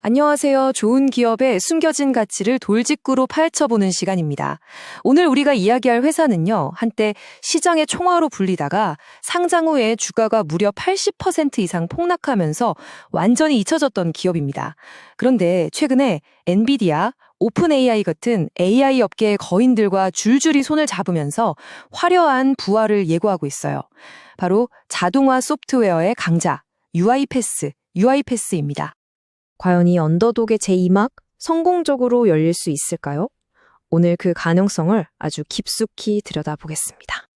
안녕하세요. 좋은 기업의 숨겨진 가치를 돌직구로 파헤쳐보는 시간입니다. 오늘 우리가 이야기할 회사는요, 한때 시장의 총화로 불리다가 상장 후에 주가가 무려 80% 이상 폭락하면서 완전히 잊혀졌던 기업입니다. 그런데 최근에 엔비디아, 오픈 AI 같은 AI 업계의 거인들과 줄줄이 손을 잡으면서 화려한 부활을 예고하고 있어요. 바로 자동화 소프트웨어의 강자, UiPath, UiPath입니다. 과연 이 언더독의 제2막 성공적으로 열릴 수 있을까요? 오늘 그 가능성을 아주 깊숙이 들여다보겠습니다.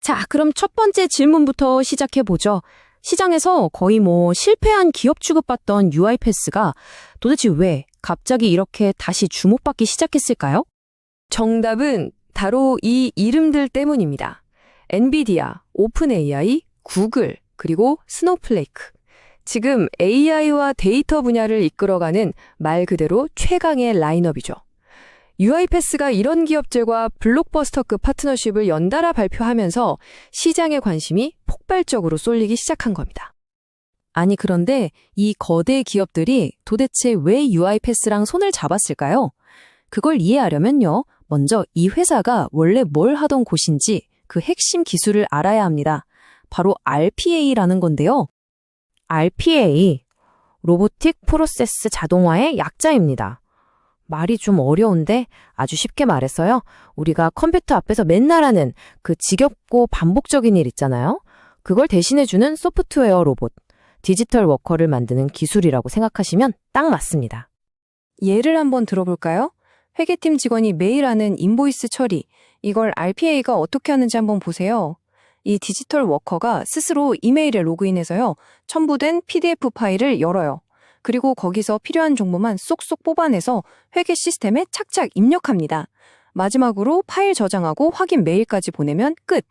자, 그럼 첫 번째 질문부터 시작해보죠. 시장에서 거의 뭐 실패한 기업 취급받던 UiPath가 도대체 왜 갑자기 이렇게 다시 주목받기 시작했을까요? 정답은 바로 이 이름들 때문입니다. 엔비디아, 오픈AI, 구글, 그리고 스노플레이크. 지금 AI와 데이터 분야를 이끌어가는 말 그대로 최강의 라인업이죠. UiPath가 이런 기업들과 블록버스터급 파트너십을 연달아 발표하면서 시장의 관심이 폭발적으로 쏠리기 시작한 겁니다. 아니 그런데 이 거대 기업들이 도대체 왜 UiPath랑 손을 잡았을까요? 그걸 이해하려면요. 먼저 이 회사가 원래 뭘 하던 곳인지 그 핵심 기술을 알아야 합니다. 바로 RPA라는 건데요. RPA, 로보틱 프로세스 자동화의 약자입니다. 말이 좀 어려운데 아주 쉽게 말해서요. 우리가 컴퓨터 앞에서 맨날 하는 그 지겹고 반복적인 일 있잖아요. 그걸 대신해주는 소프트웨어 로봇, 디지털 워커를 만드는 기술이라고 생각하시면 딱 맞습니다. 예를 한번 들어볼까요? 회계팀 직원이 매일 하는 인보이스 처리, 이걸 RPA가 어떻게 하는지 한번 보세요. 이 디지털 워커가 스스로 이메일에 로그인해서요, 첨부된 PDF 파일을 열어요. 그리고 거기서 필요한 정보만 쏙쏙 뽑아내서 회계 시스템에 착착 입력합니다. 마지막으로 파일 저장하고 확인 메일까지 보내면 끝.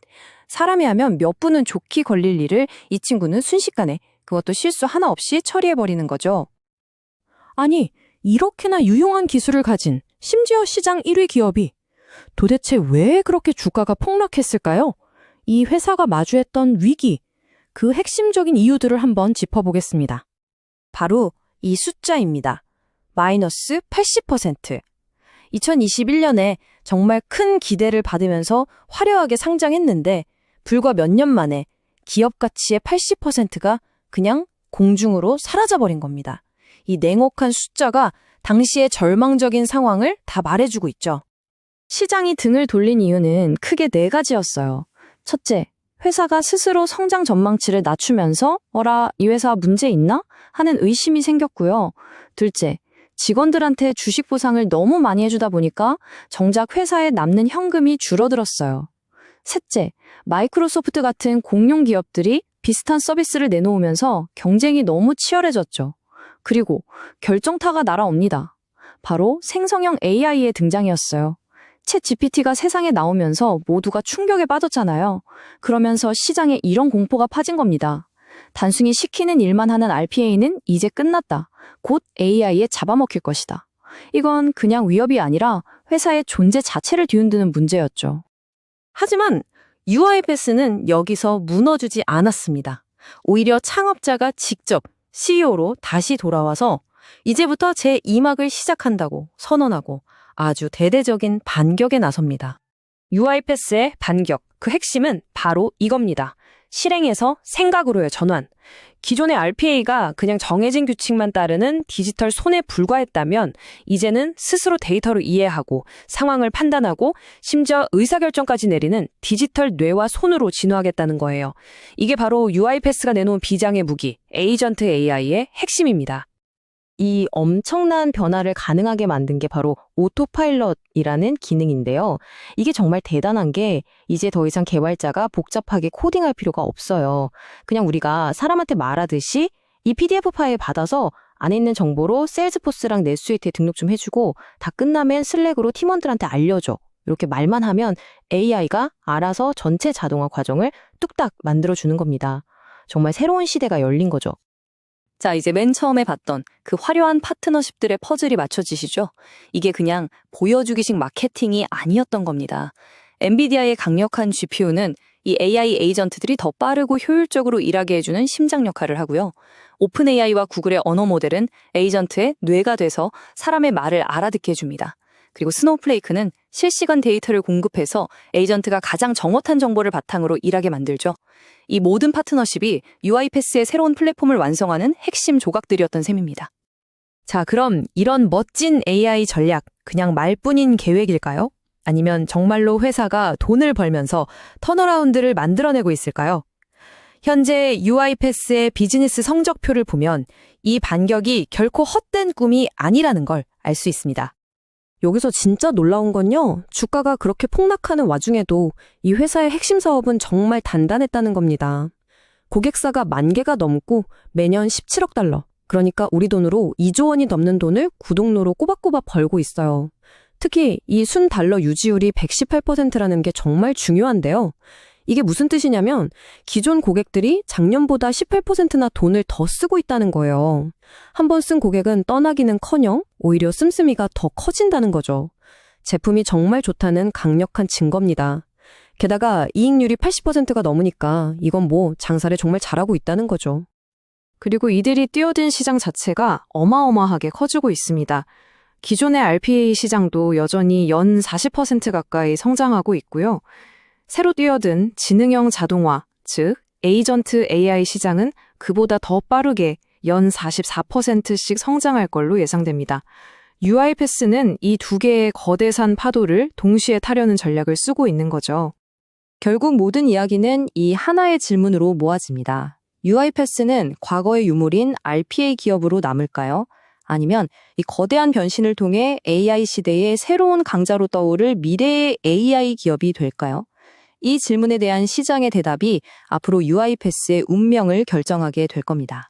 사람이 하면 몇 분은 좋게 걸릴 일을 이 친구는 순식간에 그것도 실수 하나 없이 처리해버리는 거죠. 아니, 이렇게나 유용한 기술을 가진 심지어 시장 1위 기업이 도대체 왜 그렇게 주가가 폭락했을까요? 이 회사가 마주했던 위기, 그 핵심적인 이유들을 한번 짚어보겠습니다. 바로 이 숫자입니다. 마이너스 80%. 2021년에 정말 큰 기대를 받으면서 화려하게 상장했는데 불과 몇 년 만에 기업 가치의 80%가 그냥 공중으로 사라져버린 겁니다. 이 냉혹한 숫자가 당시의 절망적인 상황을 다 말해주고 있죠. 시장이 등을 돌린 이유는 크게 네 가지였어요. 첫째, 회사가 스스로 성장 전망치를 낮추면서 어라, 이 회사 문제 있나? 하는 의심이 생겼고요. 둘째, 직원들한테 주식 보상을 너무 많이 해주다 보니까 정작 회사에 남는 현금이 줄어들었어요. 셋째, 마이크로소프트 같은 공룡 기업들이 비슷한 서비스를 내놓으면서 경쟁이 너무 치열해졌죠. 그리고 결정타가 날아옵니다. 바로 생성형 AI의 등장이었어요. 챗 GPT가 세상에 나오면서 모두가 충격에 빠졌잖아요. 그러면서 시장에 이런 공포가 파진 겁니다. 단순히 시키는 일만 하는 RPA는 이제 끝났다. 곧 AI에 잡아먹힐 것이다. 이건 그냥 위협이 아니라 회사의 존재 자체를 뒤흔드는 문제였죠. 하지만 UiPath는 여기서 무너지지 않았습니다. 오히려 창업자가 직접 CEO로 다시 돌아와서 이제부터 제 2막을 시작한다고 선언하고 아주 대대적인 반격에 나섭니다. UiPath의 반격, 그 핵심은 바로 이겁니다. 실행에서 생각으로의 전환. 기존의 RPA가 그냥 정해진 규칙만 따르는 디지털 손에 불과했다면 이제는 스스로 데이터를 이해하고 상황을 판단하고 심지어 의사결정까지 내리는 디지털 뇌와 손으로 진화하겠다는 거예요. 이게 바로 UiPath가 내놓은 비장의 무기, 에이전트 AI의 핵심입니다. 이 엄청난 변화를 가능하게 만든 게 바로 오토파일럿이라는 기능인데요. 이게 정말 대단한 게 이제 더 이상 개발자가 복잡하게 코딩할 필요가 없어요. 그냥 우리가 사람한테 말하듯이 이 PDF 파일 받아서 안에 있는 정보로 세일즈포스랑 넷스위트에 등록 좀 해주고 다 끝나면 슬랙으로 팀원들한테 알려줘. 이렇게 말만 하면 AI가 알아서 전체 자동화 과정을 뚝딱 만들어주는 겁니다. 정말 새로운 시대가 열린 거죠. 자, 이제 맨 처음에 봤던 그 화려한 파트너십들의 퍼즐이 맞춰지시죠? 이게 그냥 보여주기식 마케팅이 아니었던 겁니다. 엔비디아의 강력한 GPU는 이 AI 에이전트들이 더 빠르고 효율적으로 일하게 해주는 심장 역할을 하고요. 오픈 AI와 구글의 언어 모델은 에이전트의 뇌가 돼서 사람의 말을 알아듣게 해줍니다. 그리고 스노우플레이크는 실시간 데이터를 공급해서 에이전트가 가장 정확한 정보를 바탕으로 일하게 만들죠. 이 모든 파트너십이 UiPath의 새로운 플랫폼을 완성하는 핵심 조각들이었던 셈입니다. 자, 그럼 이런 멋진 AI 전략, 그냥 말뿐인 계획일까요? 아니면 정말로 회사가 돈을 벌면서 턴어라운드를 만들어내고 있을까요? 현재 UiPath의 비즈니스 성적표를 보면 이 반격이 결코 헛된 꿈이 아니라는 걸 알 수 있습니다. 여기서 진짜 놀라운 건요. 주가가 그렇게 폭락하는 와중에도 이 회사의 핵심 사업은 정말 단단했다는 겁니다. 고객사가 만 개가 넘고 매년 17억 달러. 그러니까 우리 돈으로 2조 원이 넘는 돈을 구독료로 꼬박꼬박 벌고 있어요. 특히 이 순 달러 유지율이 118%라는 게 정말 중요한데요. 이게 무슨 뜻이냐면 기존 고객들이 작년보다 18%나 돈을 더 쓰고 있다는 거예요. 한 번 쓴 고객은 떠나기는 커녕 오히려 씀씀이가 더 커진다는 거죠. 제품이 정말 좋다는 강력한 증거입니다. 게다가 이익률이 80%가 넘으니까 이건 뭐 장사를 정말 잘하고 있다는 거죠. 그리고 이들이 뛰어든 시장 자체가 어마어마하게 커지고 있습니다. 기존의 RPA 시장도 여전히 연 40% 가까이 성장하고 있고요. 새로 뛰어든 지능형 자동화, 즉 에이전트 AI 시장은 그보다 더 빠르게 연 44%씩 성장할 걸로 예상됩니다. UiPath는 이 두 개의 거대산 파도를 동시에 타려는 전략을 쓰고 있는 거죠. 결국 모든 이야기는 이 하나의 질문으로 모아집니다. UiPath는 과거의 유물인 RPA 기업으로 남을까요? 아니면 이 거대한 변신을 통해 AI 시대의 새로운 강자로 떠오를 미래의 AI 기업이 될까요? 이 질문에 대한 시장의 대답이 앞으로 UiPath의 운명을 결정하게 될 겁니다.